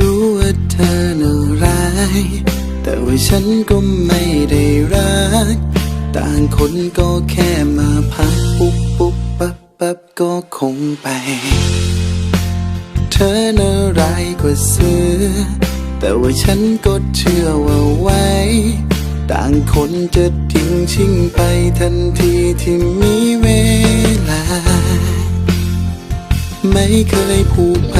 รู้ว่าเธอน่าร้าย แต่ว่าฉันก็ไม่ได้รัก ต่างคนก็แค่มาพักปุ๊บปุ๊บปั๊บปั๊บก็คงไป เธอน่าร้ายกว่าเสือ แต่ว่าฉันก็เชื่อว่าไว้ ต่างคนจะทิ้งชิงไปทันทีที่มีเวลา ไม่เคยผูกพัน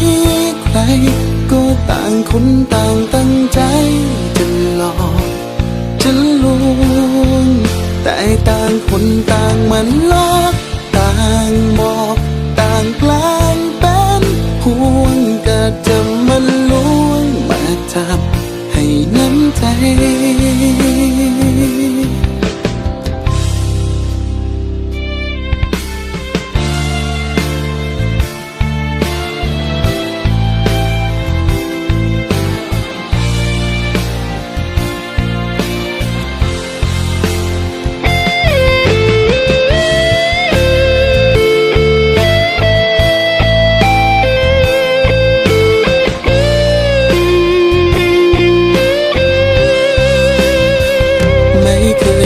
คนต่างตั้งใจจะหลอกจะลวงแต่ต่างคนต่างมันลอกต่างบอกต่างแกลางเป็นห่วงก็จะมันลวงมาจับให้น้ำใจ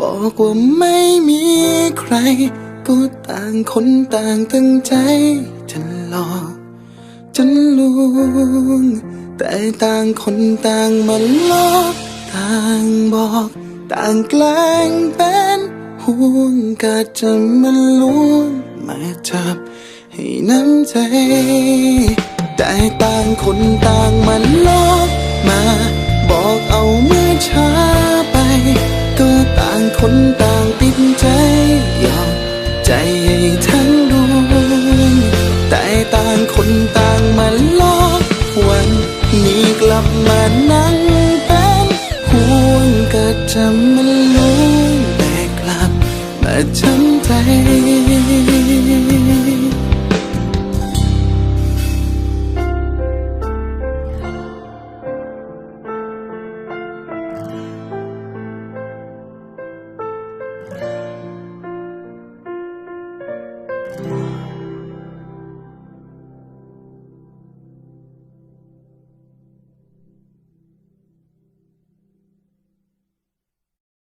บอกว่าไม่มีใคร ก็ต่างคนต่างตั้งใจจะหลอกจะลวงแต่ต่างคนต่างมันลอกต่างบอก ต่างแกล้งเป็นห่วงก็จะมาลวงมาจับให้น้ำใจ แต่ต่างคนต่างมันลอกับมานั่งเป็นห่วงก็จะมันลุ้งแต่กลับมาช้ำใจ